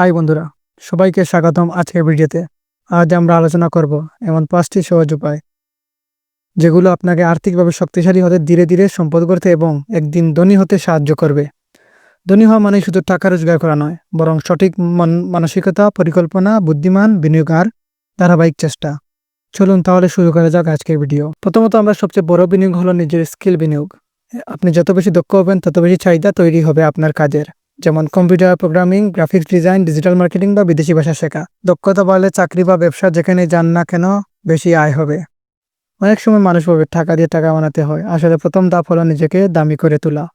High বন্ধুরা, সবাইকে স্বাগতম আজকের ভিডিওতে। আজ আমরা আলোচনা করব এমন পাঁচটি সহজ উপায়, যেগুলো আপনাকে আর্থিকভাবে শক্তিশালী হতে ধীরে ধীরে সম্পদ করতে এবং একদিন ধনী হতে সাহায্য করবে। ধনী হওয়া মানে শুধু টাকা রোজগার করা নয়, বরং সঠিক মন, মানসিকতা, পরিকল্পনা, বুদ্ধিমান বিনিয়োগ আর ধারাবাহিক চেষ্টা। চলুন তাহলে শুরু করা যাক আজকের ভিডিও। প্রথমত আমরা সবচেয়ে বড় বিনিয়োগ হলো নিজের স্কিল বিনিয়োগ। আপনি যত বেশি দক্ষ হবেন, তত বেশি চাহিদা তৈরি হবে আপনার কাজের। যেমন computer programming, graphics design, digital marketing বা বিদেশি ভাষা শেখা। দক্ষতা বাড়লে চাকরি বা ব্যবসা যেখানে যান না কেন বেশি আয় হবে। অনেক সময় মানুষ ভাবে টাকা দিয়ে টাকা বানাতে হয়। আসলে প্রথম ধাপ হলো নিজেকে দামি করে তোলা।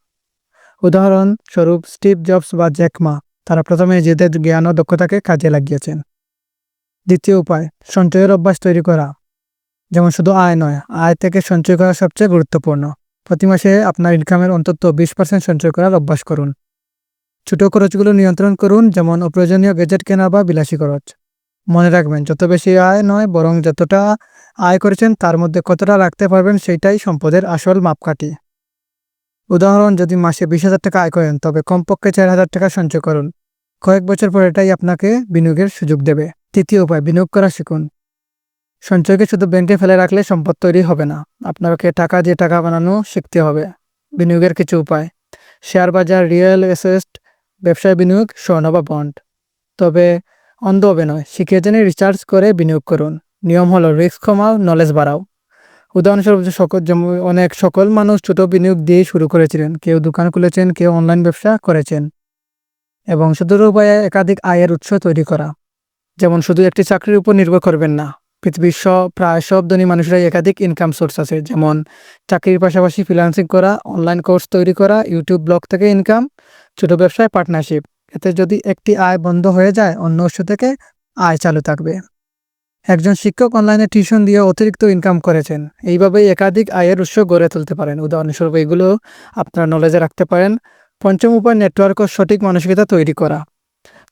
উদাহরণস্বরূপ স্টিভ জবস বা জ্যাকমা তারা প্রথমে নিজেদের জ্ঞান ও দক্ষতাকে কাজে লাগিয়েছেন। দ্বিতীয় উপায়, সঞ্চয়ের অভ্যাস তৈরি করা। যেমন শুধু আয় নয়, আয় থেকে সঞ্চয় করা সবচেয়ে গুরুত্বপূর্ণ। প্রতি মাসে আপনার ইনকামের অন্তত বিশ পার্সেন্ট সঞ্চয় করার অভ্যাস করুন। ছোট খরচগুলো নিয়ন্ত্রণ করুন, যেমন অপ্রয়োজনীয় গেজেট কেনা বা বিলাসী খরচ। মনে রাখবেন, যত বেশি আয় নয়, বরং যতটা আয় করেছেন, তার মধ্যে কতটা রাখতে পারবেন, সেইটাই সম্পদের আসল মাপকাঠি। উদাহরণ, যদি মাসে বিশ হাজার টাকা আয় করেন, তবে কমপক্ষে চার হাজার টাকা সঞ্চয় করুন। কয়েক বছর পর এটাই আপনাকে বিনিয়োগের সুযোগ দেবে। তৃতীয় উপায়, বিনিয়োগ করা শিখুন। সঞ্চয়কে শুধু ব্যাংকে ফেলে রাখলে সম্পদ তৈরি হবে না। আপনাকে টাকা দিয়ে টাকা বানানো শিখতে হবে। বিনিয়োগের কিছু উপায়, শেয়ার বাজার, রিয়েল এসেস্ট ব্যবসায় বিনিয়োগ, স্বর্ণ বা বন্ড তবে অন্ধ হবে নয় শিখে জেনে রিসার্চ করে বিনিয়োগ করুন। নিয়ম হলো রিস্ক কমাও নলেজ বাড়াও। উদাহরণস্বরূপ যে সকল অনেক সকল মানুষ ছোট বিনিয়োগ দিয়ে শুরু করেছিলেন, কেউ দোকান খুলেছেন, কেউ অনলাইন ব্যবসা করেছেন। এবং শুধু উপায়ে একাধিক আয়ের উৎস তৈরি করা। যেমন শুধু একটি চাকরির উপর নির্ভর করবেন না, পৃথিবীর সব, প্রায় সব ধনী মানুষেরাই একাধিক ইনকাম সোর্স আছে। যেমন চাকরির পাশাপাশি ফ্রিল্যান্সিং করা অনলাইন কোর্স তৈরি করা ইউটিউব ব্লগ থেকে ইনকাম ছোট ব্যবসায় পার্টনারশিপ এতে যদি একটি আয় বন্ধ হয়ে যায়, অন্য উৎস থেকে আয় চালু থাকবে। একজন শিক্ষক অনলাইনে টিউশন দিয়ে অতিরিক্ত ইনকাম করেছেন। এইভাবেই একাধিক আয়ের উৎস গড়ে তুলতে পারেন। উদাহরণস্বরূপ এগুলো আপনার নলেজে রাখতে পারেন। পঞ্চম উপায় নেটওয়ার্ক ও সঠিক মানসিকতা তৈরি করা।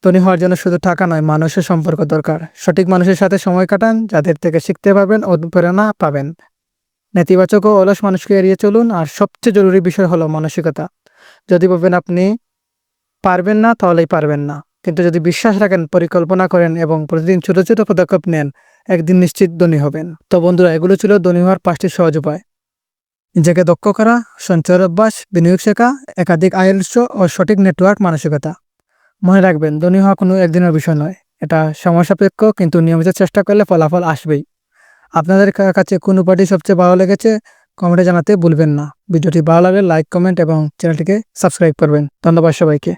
ধনী হওয়ার জন্য শুধু টাকা নয়, মানুষের সম্পর্ক দরকার। সঠিক মানুষের সাথে সময় কাটান, যাদের থেকে শিখতে পারবেন, অনুপ্রেরণা পাবেন। নেতিবাচক ও অলস মানুষকে এড়িয়ে চলুন, আর সবচেয়ে জরুরি বিষয় হলো মানসিকতা। যদি ভাবেন আপনি পারবেন না, তাহলেই পারবেন না। কিন্তু যদি বিশ্বাস রাখেন, পরিকল্পনা করেন এবং প্রতিদিন ছোট ছোট পদক্ষেপ নেন, একদিন নিশ্চিত ধনী হবেন। তো বন্ধুরা, এগুলো ছিল ধনী হওয়ার পাঁচটি সহজ উপায়। নিজেকে দক্ষ করা, সঞ্চয়ের অভ্যাস, বিনিয়োগ শেখা, একাধিক আয়ের উৎস ও সঠিক নেটওয়ার্ক মানসিকতা। মনে রাখবেন, ধনী হওয়া কোনো একদিনের বিষয় নয়। এটা সময় সাপেক্ষ কিন্তু নিয়মিত চেষ্টা করলে ফলাফল আসবেই। আপনাদের কাছে কোন উপায়টি সবচেয়ে ভালো লেগেছে, কমেন্টে জানাতে ভুলবেন না। ভিডিওটি ভালো লাগলে লাইক, কমেন্ট এবং চ্যানেলটিকে সাবস্ক্রাইব করবেন। ধন্যবাদ সবাইকে।